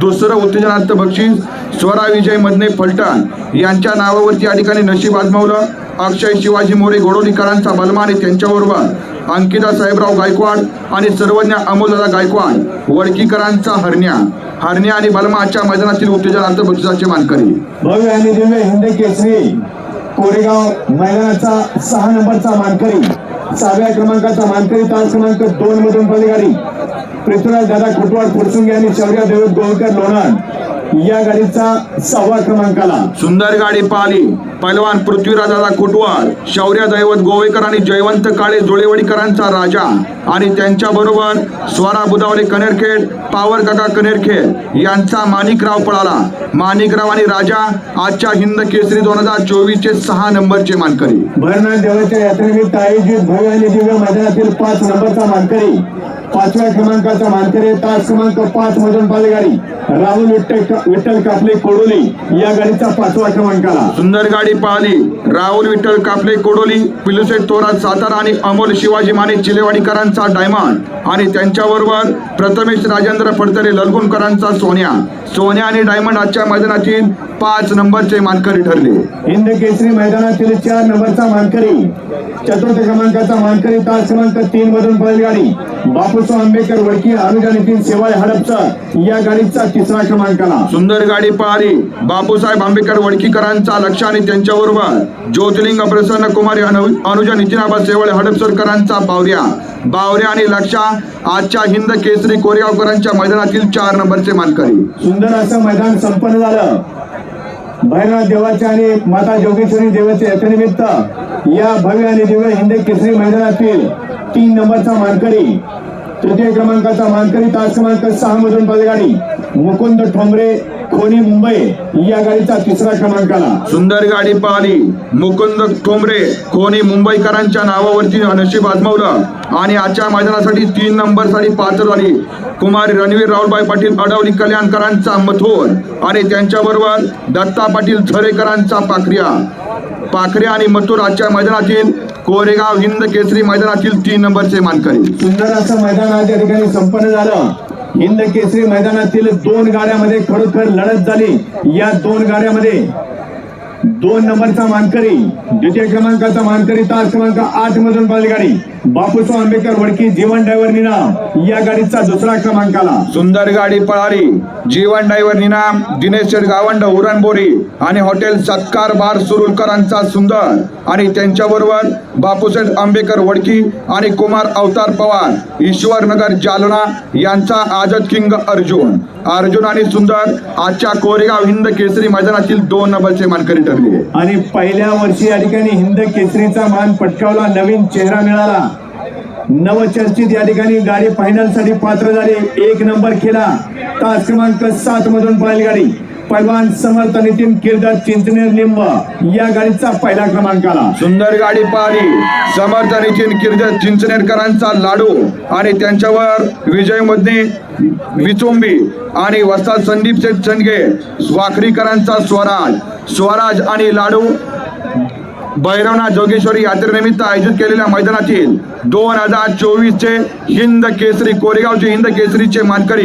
दुसरं उत्तेजनार्थ बक्षीस स्वरा विजय मदने फलटण. यांच्या नावावरती या ठिकाणी नशीब आजमावलं. अक्षय शिवाजी मोरे गोडोलीकरांचा बलमा आणि त्यांच्याबरोबर. अंकिता साहेबराव गायकवाड आणि सर्वज्ञ अमोलदादा गायकवाड. वडकीकरांचा हरण्या. हरण्या आणि बलमाच्या मैदानातील उत्तेजनार्थ बक्षिसाचे मानकरी. भव्य आणि दिव्य हिंद केसरी. कोरेगाव मैदानाचा सहा नंबरचा मानकरी. सहाव्या क्रमांकाचा मानकरी तास क्रमांक दोन मधून पलीगाडी पृथ्वीराज दादा खुटवाड फुरसुंगे आणि शौर्य देवत गोळकर लोणार या गाडीचा सहावा क्रमांकाला. सुंदर गाडी पाहिली. पैलवान पृथ्वीराजाचा कुटवार शौर्य दैवत गोवेकर आणि जयवंत काळे जोळेवाडीकरांचा राजा आणि त्यांच्या बरोबर स्वरा बुदावले कनेरखेड पावर काका कनेरखेड यांचा माणिकराव पळाला. माणिकराव आणि राजा आजच्या हिंद केसरी दोन हजार चोवीस चे सहा नंबरचे मानकरी. भरनाथ देवाच्या यात्रेनिमित्त आयोजित भव्य आणि दिव्य मैदानातील पाच नंबरचा मानकरी पाचव्या क्रमांकाचा मानकरी तास क्रमांक पाच मधून पलीगाडी राहुल विठ्ठल विठ्ठल कापले कोडोली या गाडीचा पाचवा क्रमांकाला सुंदर गाडी पाहिली. राहुल विठ्ठल कापले कोडोली पिलुसेट थोरात सातारा आणि अमोल शिवाजी माने चिलेवाडीकरांचा डायमंड आणि त्यांच्याबरोबर प्रथमेश राजेंद्र फडतरे ललगुणकरांचा सोन्या. सोन्या आणि डायमंड आजच्या मैदानातील पाच नंबरचे मानकरी ठरले. हिंद केसरी मैदानातील चार नंबरचा मानकरी. चतुर्थ क्रमांकाचा मानकरी तास क्रमांक तीन मधून बैलगाडी. बापूसाहेब आंबेडकर वडकी अनुजा नितीन शेवाळे हडपसर या गाडीचा तिसरा क्रमांकाला. सुंदर गाडी पाहिली बापूसाहेब आंबेडकर वडकीकरांचा लक्ष आणि त्यांच्याबरोबर ज्योतिर्लिंग प्रसन्न कुमारी अनु- अनुजा नितीनाबा सेवळे हडपसरकरांचा बावऱ्या. बावऱ्या आणि लक्षा आजच्या हिंद केसरी कोरेगावकरांच्या मैदानातील चार नंबरचे मानकरी सुंदर असं मैदान संपन्न झालं. भैरवनाथ देवाच्या आणि माता जोगेश्वरी देवाच्या यात्रेनिमित्त या भव्य आणि दिव्य हिंद केसरी मैदानातील तीन नंबरचा मानकरी तृतीय क्रमांकाचा मानकरी तास क्रमांक सहा मधून पदगाडी मुकुंद ठोंबरे खोनी मुंबई या गाडीचा तिसरा क्रमांकाला. सुंदर गाडी पाहिली. मुकुंद ठोंबरे कोणी मुंबईकरांच्या नावावरती नशीब आजमावलं. आणि आजच्या मैदानासाठी तीन नंबरसाठी पात्र झाली. कुमार रणवीर राहुलबाई पाटील अडवली कल्याणकरांचा मथोर. आणि त्यांच्याबरोबर दत्ता पाटील झरेकरांचा पाखरिया पाखरे आणि मथुर आजच्या मैदानातील कोरेगाव हिंद केसरी मैदानातील तीन नंबरचे मानकरी. सुंदर असं मैदान आज या ठिकाणी संपन्न झालं. हिंद केसरी मैदानातील दोन गाड्यामध्ये खरोखर लढत झाली. या दोन गाड्यामध्ये दोन नंबरचा मानकरी द्वितीय क्रमांकाचा मानकरी तास क्रमांक आठ मधून बैलगाडी. बापूसाहेब आंबेडकर वडकी जीवन ड्रायव्हर निनाम या गाडीचा दुसरा क्रमांकाला. सुंदर गाडी पळाली. जीवन ड्रायव्हर निनाम दिनेश गावंड उरणबोरी आणि हॉटेल सत्कार बार सुरुलकरांचा सुंदर. आणि त्यांच्याबरोबर बापूसाहेब आंबेकर वडकी आणि कुमार अवतार पवार ईश्वरनगर जालना यांचा आझाद किंग अर्जुन. अर्जुन आणि सुंदर आजच्या कोरेगाव हिंद केसरी मैदानातील दोन नंबरचे मानकरी ठरले. आणि पहिल्या वर्षी या ठिकाणी हिंद केसरीचा मान पटकावला नवीन चेहरा मिळाला. नवचर्चित या ठिकाणी गाडी फायनलसाठी पात्र झाली. एक नंबर खेळा. तास क्रमांक सात मधून बैलगाडी. पैलवान समर्थ नितीन किर्दर चिंचनेर निंब या गाडीचा पहिला क्रमांकाला. सुंदर गाडी पाहिली. समर्थ नितीन किर्जत चिंचनेरकरांचा लाडू आणि त्यांच्यावर विजय मधने विचुंबी आणि वस्ताद संदीप शेठ चंदगे वाखरीकरांचा स्वराज स्वराज आणि लाडू भैरवनाथ जोगेश्वरी यात्रेनिमित्त आयोजित केलेल्या मैदानातील दोन हजार चोवीसचे हिंद केसरी कोरेगावचे हिंद केसरीचे मानकरी